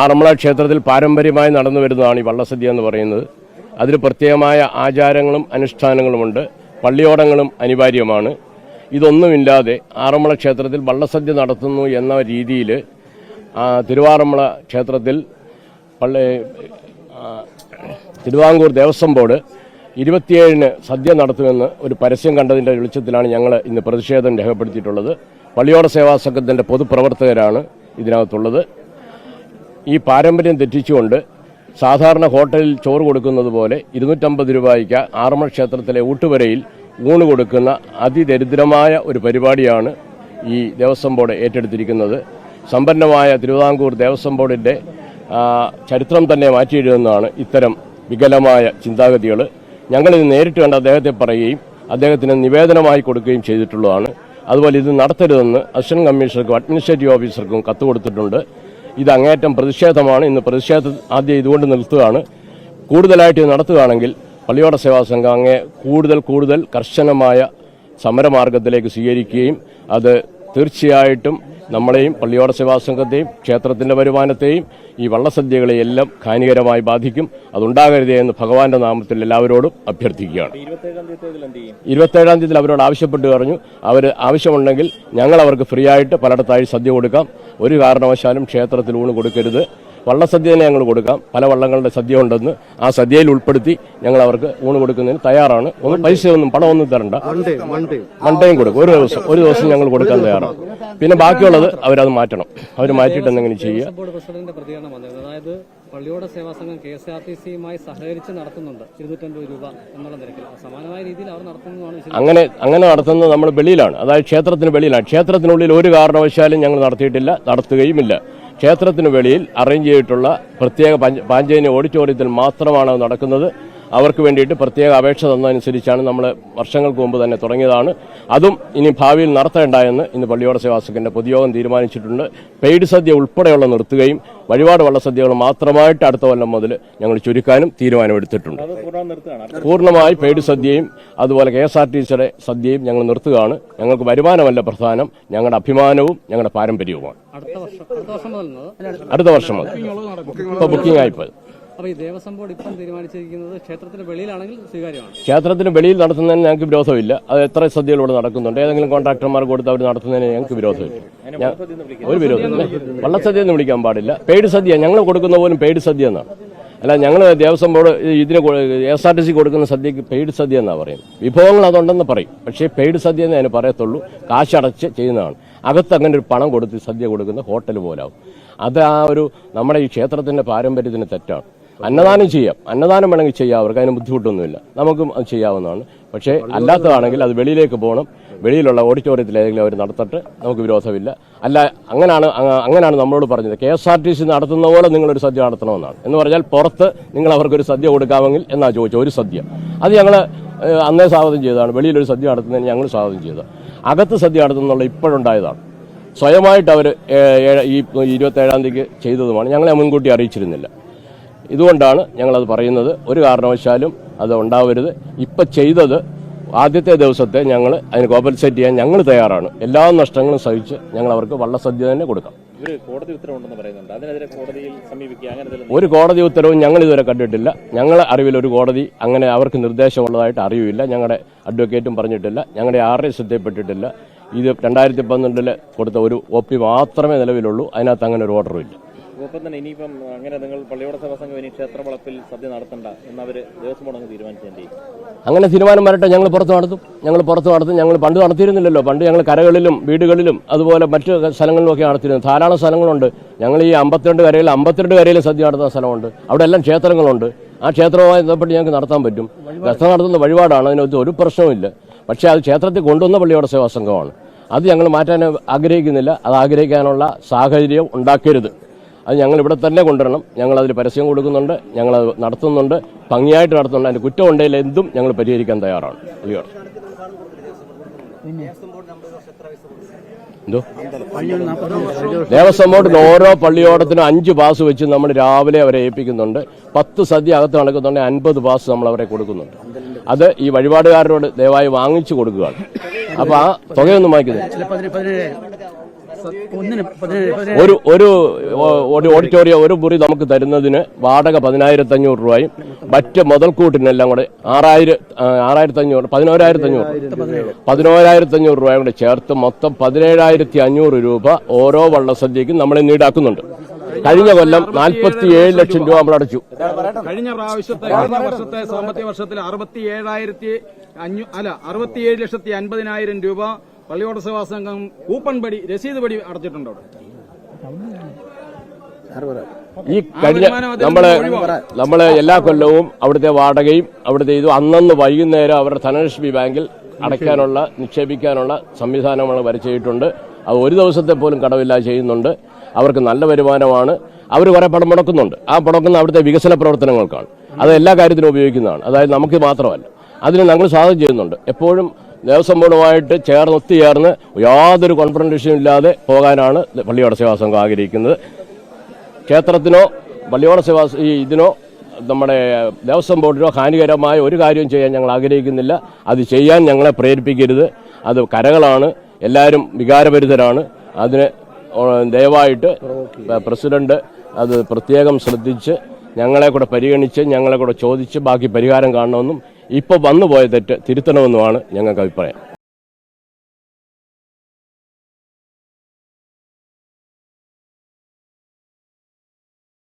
ആറന്മുള ക്ഷേത്രത്തിൽ പാരമ്പര്യമായി നടന്നു വരുന്നതാണ് ഈ വള്ളസദ്യ എന്ന് പറയുന്നത്. അതിൽ പ്രത്യേകമായ ആചാരങ്ങളും അനുഷ്ഠാനങ്ങളുമുണ്ട്. പള്ളിയോടങ്ങളും അനിവാര്യമാണ്. ഇതൊന്നുമില്ലാതെ ആറന്മുള ക്ഷേത്രത്തിൽ വള്ളസദ്യ നടത്തുന്നു എന്ന രീതിയിൽ തിരുവാറന്മുള ക്ഷേത്രത്തിൽ പള്ളി തിരുവാങ്കൂർ ദേവസ്വം ബോർഡ് ഇരുപത്തിയേഴിന് സദ്യ നടത്തുമെന്ന് ഒരു പരസ്യം കണ്ടതിന്റെ വെളിച്ചത്തിലാണ് ഞങ്ങൾ ഇന്ന് പ്രതിഷേധം രേഖപ്പെടുത്തിയിട്ടുള്ളത്. പള്ളിയോട സേവാ സംഘത്തിന്റെ പൊതുപ്രവർത്തകരാണ് ഇതിനകത്തുള്ളത്. ഈ പാരമ്പര്യം തെറ്റിച്ചുകൊണ്ട് സാധാരണ ഹോട്ടലിൽ ചോറ് കൊടുക്കുന്നത് പോലെ ഇരുന്നൂറ്റമ്പത് രൂപയ്ക്ക് ആറമ ക്ഷേത്രത്തിലെ ഊട്ടുവരയിൽ ഊണ് കൊടുക്കുന്ന അതിദരിദ്രമായ ഒരു പരിപാടിയാണ് ഈ ദേവസ്വം ബോർഡ് ഏറ്റെടുത്തിരിക്കുന്നത്. സമ്പന്നമായ തിരുവിതാംകൂർ ദേവസ്വം ബോർഡിന്റെ ചരിത്രം തന്നെ മാറ്റിയെഴുതുന്നതാണ് ഇത്തരം വികലമായ ചിന്താഗതികൾ ഞങ്ങളിത് നേരിട്ട് കണ്ട് അദ്ദേഹത്തെ പറയുകയും അദ്ദേഹത്തിന് നിവേദനമായി കൊടുക്കുകയും ചെയ്തിട്ടുള്ളതാണ്. അതുപോലെ ഇത് നടത്തരുതെന്ന് അസിസ്റ്റന്റ് കമ്മീഷണർക്കും അഡ്മിനിസ്ട്രേറ്റീവ് ഓഫീസർക്കും കത്ത് കൊടുത്തിട്ടുണ്ട്. ഇത് അങ്ങേറ്റം പ്രതിഷേധമാണ്. ഇന്ന് പ്രതിഷേധ ആദ്യം ഇതുകൊണ്ട് നിർത്തുകയാണ്. കൂടുതലായിട്ട് ഇത് നടത്തുകയാണെങ്കിൽ പള്ളിയോട സേവാ സംഘം അങ്ങേ കൂടുതൽ കൂടുതൽ കർശനമായ സമരമാർഗത്തിലേക്ക് സ്വീകരിക്കുകയും അത് തീർച്ചയായിട്ടും നമ്മളെയും പള്ളിയോട സേവാ സംഘത്തെയും ക്ഷേത്രത്തിന്റെ വരുമാനത്തെയും ഈ വള്ളസദ്യകളെയെല്ലാം ഹാനികരമായി ബാധിക്കും. അതുണ്ടാകരുതേ എന്ന് ഭഗവാന്റെ നാമത്തിൽ എല്ലാവരോടും അഭ്യർത്ഥിക്കുകയാണ്. ഇരുപത്തേഴാം തീയതി അവരോട് ആവശ്യപ്പെട്ട് പറഞ്ഞു അവർ ആവശ്യമുണ്ടെങ്കിൽ ഞങ്ങൾ അവർക്ക് ഫ്രീ ആയിട്ട് പലയിടത്തായി സദ്യ കൊടുക്കാം. ഒരു കാരണവശാലും ക്ഷേത്രത്തിൽ ഊണ് കൊടുക്കരുത്. വള്ളസദ്യ തന്നെ ഞങ്ങൾ കൊടുക്കാം. പല വള്ളങ്ങളുടെ സദ്യ ഉണ്ടെന്ന് ആ സദ്യയിൽ ഉൾപ്പെടുത്തി ഞങ്ങൾ അവർക്ക് ഊണ് കൊടുക്കുന്നതിന് തയ്യാറാണ്. ഒന്നും പൈസ ഒന്നും പണമൊന്നും തരണ്ട. മണ്ടയും കൊടുക്കും. ഒരു ദിവസം ഒരു ദിവസം ഞങ്ങൾ കൊടുക്കാൻ തയ്യാറാണ്. പിന്നെ ബാക്കിയുള്ളത് അവരത് മാറ്റണം. അവർ മാറ്റിയിട്ട് എന്തെങ്കിലും ചെയ്യുക. ദേവസ്വം പ്രസിഡന്റിന്റെ പ്രതികരണം വന്നിരുന്നു അതായത് പള്ളിയോട സേവാ സംഘം കെ എസ് ആർ ടി സിയുമായി സഹകരിച്ച് നടത്തുന്നുണ്ട് ഇരുന്നൂറ്റമ്പത് രൂപ എന്നുള്ള നിരക്കിൽ. സമാനമായ രീതിയിൽ അവർ നടത്തുന്നതാണ്. അങ്ങനെ അങ്ങനെ നടത്തുന്നത് നമ്മൾ വെളിയിലാണ്. അതായത് ക്ഷേത്രത്തിന് വെളിയിലാണ്. ക്ഷേത്രത്തിനുള്ളിൽ ഒരു കാരണവശാലും ഞങ്ങൾ നടത്തിയിട്ടില്ല നടത്തുകയുമില്ല. ക്ഷേത്രത്തിന് വെളിയിൽ അറേഞ്ച് ചെയ്തിട്ടുള്ള പ്രത്യേക പഞ്ച- പാഞ്ചേനി ഓഡിറ്റോറിയത്തിൽ മാത്രമാണ് നടക്കുന്നത്. അവർക്ക് വേണ്ടിയിട്ട് പ്രത്യേക അപേക്ഷ തന്നതനുസരിച്ചാണ് നമ്മൾ വർഷങ്ങൾക്ക് മുമ്പ് തന്നെ തുടങ്ങിയതാണ്. അതും ഇനി ഭാവിയിൽ നടത്തേണ്ട എന്ന് ഇന്ന് പള്ളിയോട പൊതുയോഗം തീരുമാനിച്ചിട്ടുണ്ട്. പെയ്ഡ് സദ്യ ഉൾപ്പെടെയുള്ള നിർത്തുകയും വഴിപാട് വള്ളസദ്യകൾ മാത്രമായിട്ട് അടുത്ത കൊല്ലം മുതൽ ഞങ്ങൾ ചുരുക്കാനും തീരുമാനമെടുത്തിട്ടുണ്ട് അത് പൂർണ നിർത്തുകയാണ്. പൂർണമായി പെയ്ഡ് സദ്യയും അതുപോലെ കെ എസ് ആർ ടി സിയുടെ സദ്യയും ഞങ്ങൾ നിർത്തുകയാണ്. ഞങ്ങൾക്ക് വരുമാനമല്ല പ്രധാനം. ഞങ്ങളുടെ അഭിമാനവും ഞങ്ങളുടെ പാരമ്പര്യവുമാണ്. അടുത്ത വർഷം മുതൽ ഇപ്പൊ അടുത്ത വർഷം മുതൽ. ഇപ്പോൾ ബുക്കിംഗ് ആയിപ്പോയത്. അപ്പോൾ ഈ ദേവസ്വം ബോർഡ് ഇപ്പം തീരുമാനിച്ചിരിക്കുന്നത് ക്ഷേത്രത്തിന് വെളിയിലാണെങ്കിൽ സ്വീകാര്യമാണ്. ക്ഷേത്രത്തിന് വെളിയിൽ നടത്തുന്നതിന് ഞങ്ങൾക്ക് വിരോധമില്ല. അത് എത്ര സദ്യകളോട് നടക്കുന്നുണ്ട്. ഏതെങ്കിലും കോൺട്രാക്ടർമാർ കൊടുത്ത് അവർ നടത്തുന്നതിന് ഞങ്ങൾക്ക് വിരോധമില്ല. ഒരു വിരോധമില്ല വള്ളസദ്യ എന്ന് വിളിക്കാൻ പാടില്ല. പെയ്ഡ് സദ്യ. ഞങ്ങൾ കൊടുക്കുന്ന പോലും പെയ്ഡ് സദ്യ എന്നാണ് അല്ല ഞങ്ങൾ ദേവസ്വം ബോർഡ് ഇതിന് എസ് ആർ ടി സി കൊടുക്കുന്ന സദ്യക്ക് പെയ്ഡ് സദ്യ എന്നാണ് പറയുന്നത്. വിഭവങ്ങൾ അതുണ്ടെന്ന് പറയും. പക്ഷേ പെയ്ഡ് സദ്യ എന്ന് ഞാൻ പറയത്തുള്ളൂ. കാശടച്ച് ചെയ്യുന്നതാണ്. അകത്ത് അങ്ങനെ ഒരു പണം കൊടുത്ത് സദ്യ കൊടുക്കുന്ന ഹോട്ടൽ പോലാവും. അത് ആ ഒരു നമ്മുടെ ഈ ക്ഷേത്രത്തിന്റെ പാരമ്പര്യത്തിന് തെറ്റാണ്. അന്നദാനം ചെയ്യാം. അന്നദാനം വേണമെങ്കിൽ ചെയ്യാം. അവർക്ക് അതിന് ബുദ്ധിമുട്ടൊന്നുമില്ല. നമുക്കും അത് ചെയ്യാവുന്നതാണ്. പക്ഷേ അല്ലാത്തതാണെങ്കിൽ അത് വെളിയിലേക്ക് പോകണം. വെളിയിലുള്ള ഓഡിറ്റോറിയത്തിൽ ഏതെങ്കിലും അവർ നടത്തട്ടെ. നമുക്ക് വിരോധമില്ല. അല്ല അങ്ങനെയാണ് അങ്ങ- അങ്ങനെയാണ് നമ്മളോട് പറഞ്ഞത്. K S R T C നടത്തുന്ന പോലെ നിങ്ങളൊരു സദ്യ നടത്തണമെന്നാണ്. എന്ന് പറഞ്ഞാൽ പുറത്ത് നിങ്ങൾ അവർക്കൊരു സദ്യ കൊടുക്കാമെങ്കിൽ എന്നാണ് ചോദിച്ചത്? ഒരു സദ്യ. അത് ഞങ്ങൾ അന്നേ സ്വാഗതം ചെയ്തതാണ്. വെളിയിലൊരു സദ്യ നടത്തുന്നതിന് ഞങ്ങൾ സ്വാഗതം ചെയ്തത് അകത്ത് സദ്യ നടത്തുന്നുള്ള ഇപ്പോഴുണ്ടായതാണ്. സ്വയമായിട്ട് അവർ ഈ ഇരുപത്തേഴാം തീയതിക്ക് ചെയ്തതുമാണ്. ഞങ്ങളെ മുൻകൂട്ടി അറിയിച്ചിരുന്നില്ല. ഇതുകൊണ്ടാണ് ഞങ്ങളത് പറയുന്നത്. ഒരു കാരണവശാലും അത് ഉണ്ടാവരുത്. ഇപ്പം ചെയ്തത് ആദ്യത്തെ ദിവസത്തെ ഞങ്ങൾ അതിന് കോമ്പൻസേറ്റ് ചെയ്യാൻ ഞങ്ങൾ തയ്യാറാണ്. എല്ലാ നഷ്ടങ്ങളും സഹിച്ച് ഞങ്ങൾ അവർക്ക് വള്ളസദ്യ തന്നെ കൊടുക്കാം. ഒരു കോടതി ഉത്തരവും ഞങ്ങൾ ഇതുവരെ കണ്ടിട്ടില്ല. ഞങ്ങളെ അറിവിൽ ഒരു കോടതി അങ്ങനെ അവർക്ക് നിർദ്ദേശമുള്ളതായിട്ട് അറിയില്ല. ഞങ്ങളുടെ അഡ്വക്കേറ്റും പറഞ്ഞിട്ടില്ല. ഞങ്ങളുടെ ആരുടെയും ശ്രദ്ധയിൽപ്പെട്ടിട്ടില്ല ഇത് രണ്ടായിരത്തി പന്ത്രണ്ടിൽ കൊടുത്ത ഒരു ഒ പി മാത്രമേ നിലവിലുള്ളൂ. അതിനകത്ത് അങ്ങനെ ഒരു ഓർഡറും ഇല്ല. ഒപ്പം തന്നെ ഇനിയിപ്പം അങ്ങനെ നിങ്ങൾ പള്ളിയോട സഭ സംഘം ക്ഷേത്ര വളപ്പിൽ സദ്യ നടത്തണ്ട എന്നവർ ദേവസ്വം ബോർഡ് അങ്ങ് തീരുമാനിച്ചേണ്ടി അങ്ങനെ തീരുമാനം വരട്ടെ ഞങ്ങൾ പുറത്ത് നടത്തും. ഞങ്ങൾ പുറത്ത് നടത്തും. ഞങ്ങൾ പണ്ട് നടത്തിയിരുന്നില്ലല്ലോ. പണ്ട് ഞങ്ങൾ കരകളിലും വീടുകളിലും അതുപോലെ മറ്റു സ്ഥലങ്ങളിലുമൊക്കെ നടത്തിയിരുന്നു. ധാരാളം സ്ഥലങ്ങളുണ്ട്. ഞങ്ങൾ ഈ അമ്പത്തിരണ്ട് കരയിൽ അമ്പത്തിരണ്ട് കരയിൽ സദ്യ നടത്തുന്ന സ്ഥലമുണ്ട്. അവിടെ എല്ലാം ക്ഷേത്രങ്ങളുണ്ട്. ആ ക്ഷേത്രവുമായി ബന്ധപ്പെട്ട് ഞങ്ങൾക്ക് നടത്താൻ പറ്റും. ദസ്ത നടത്തുന്ന വഴിപാടാണ്. അതിനകത്ത് ഒരു പ്രശ്നവുമില്ല പക്ഷേ അത് ക്ഷേത്രത്തിൽ കൊണ്ടുവന്ന പള്ളിയോടെ സേവാ സംഘമാണ്. അത് ഞങ്ങൾ മാറ്റാൻ ആഗ്രഹിക്കുന്നില്ല. അത് ആഗ്രഹിക്കാനുള്ള സാഹചര്യം ഉണ്ടാക്കരുത്. അത് ഞങ്ങൾ ഇവിടെ തന്നെ കൊണ്ടുവരണം. ഞങ്ങൾ അതിൽ പരസ്യം കൊടുക്കുന്നുണ്ട്. ഞങ്ങൾ അത് നടത്തുന്നുണ്ട്. ഭംഗിയായിട്ട് നടത്തുന്നുണ്ട്. അതിന്റെ കുറ്റം ഉണ്ടെങ്കിൽ എന്തും ഞങ്ങൾ പരിഹരിക്കാൻ തയ്യാറാണ്. എന്തോ? ദേവസ്വം ബോർഡിന് ഓരോ പള്ളിയോടത്തിനും അഞ്ച് പാസ് വെച്ച് നമ്മൾ രാവിലെ അവരെ ഏൽപ്പിക്കുന്നുണ്ട്. പത്ത് സദ്യ അകത്ത് നടക്കുന്നുണ്ട്. അൻപത് പാസ് നമ്മൾ അവരെ കൊടുക്കുന്നുണ്ട്. അത് ഈ വഴിപാടുകാരോട് ദയവായി വാങ്ങിച്ചു കൊടുക്കുകയാണ്. അപ്പൊ ആ തുകയൊന്നും പതിനേഴ്. ഒരു ഒരു ഓഡിറ്റോറിയം ഒരു മുറി നമുക്ക് തരുന്നതിന് വാടക പതിനായിരത്തി അഞ്ഞൂറ് രൂപയും മറ്റ് മുതൽക്കൂട്ടിനെല്ലാം കൂടെ ആറായിരം ആറായിരത്തി അഞ്ഞൂറ് പതിനോരായിരത്തി അഞ്ഞൂറ് പതിനോരായിരത്തി അഞ്ഞൂറ് രൂപയും കൂടെ ചേർത്ത് മൊത്തം പതിനേഴായിരത്തി അഞ്ഞൂറ് രൂപ ഓരോ വള്ളസദ്യക്കും നമ്മൾ ഇന്ന് ഈടാക്കുന്നുണ്ട്. കഴിഞ്ഞ കൊല്ലം നാൽപ്പത്തി ഏഴ് ലക്ഷം രൂപ നമ്മൾ അടച്ചു. കഴിഞ്ഞ പ്രാവശ്യത്തെ കഴിഞ്ഞ വർഷത്തെ സാമ്പത്തിക വർഷത്തിൽ അറുപത്തി ഏഴായിരത്തി അഞ്ഞൂ അല്ല അറുപത്തിയേഴ് ലക്ഷത്തി അൻപതിനായിരം രൂപ പള്ളിയോട സേവാ സംഘം കൂപ്പൺ പടി രസീത് പടി അടച്ചിട്ടുണ്ട് അവിടെ? ഈ കഴിഞ്ഞ നമ്മളെ നമ്മളെ നമ്മൾ നമ്മൾ എല്ലാ കൊല്ലവും അവിടുത്തെ വാടകയും അവിടുത്തെ ഇതും അന്നന്ന് വൈകുന്നേരം അവരുടെ ധനലക്ഷ്മി ബാങ്കിൽ അടയ്ക്കാനുള്ള നിക്ഷേപിക്കാനുള്ള സംവിധാനങ്ങൾ വരച്ചിട്ടുണ്ട് അത് ഒരു ദിവസത്തെ പോലും കടവില്ലാതെ ചെയ്യുന്നുണ്ട്. അവർക്ക് നല്ല വരുമാനമാണ്. അവർ കുറെ പണം മുടക്കുന്നുണ്ട്. ആ മുടക്കുന്ന അവിടുത്തെ വികസന പ്രവർത്തനങ്ങൾക്കാണ്. അത് എല്ലാ കാര്യത്തിനും ഉപയോഗിക്കുന്നതാണ്. അതായത് നമുക്ക് മാത്രമല്ല. അതിന് ഞങ്ങൾ സ്വാഗതം ചെയ്യുന്നുണ്ട്. എപ്പോഴും ദേവസ്വം ബോർഡുമായിട്ട് ചേർന്ന് ഒത്തുചേർന്ന് യാതൊരു കോൺഫറന്റേഷനും ഇല്ലാതെ പോകാനാണ് പള്ളിയോട സേവാ സംഘം ആഗ്രഹിക്കുന്നത്. ക്ഷേത്രത്തിനോ പള്ളിയോട സേവാ ഈ ഇതിനോ നമ്മുടെ ദേവസ്വം ബോർഡിനോ ഹാനികരമായ ഒരു കാര്യവും ചെയ്യാൻ ഞങ്ങൾ ആഗ്രഹിക്കുന്നില്ല. അത് ചെയ്യാൻ ഞങ്ങളെ പ്രേരിപ്പിക്കരുത്. അത് കരകളാണ്. എല്ലാവരും വികാരഭരിതരാണ്. അതിന് ദയവായിട്ട് പ്രസിഡന്റ് അത് പ്രത്യേകം ശ്രദ്ധിച്ച് ഞങ്ങളെ കൂടെ പരിഗണിച്ച് ഞങ്ങളെ കൂടെ ചോദിച്ച് ബാക്കി പരിഹാരം കാണണമെന്നും ഇപ്പോൾ വന്നുപോയ തെറ്റ് തിരുത്തണമെന്നുമാണ് ഞങ്ങൾക്ക് അഭിപ്രായം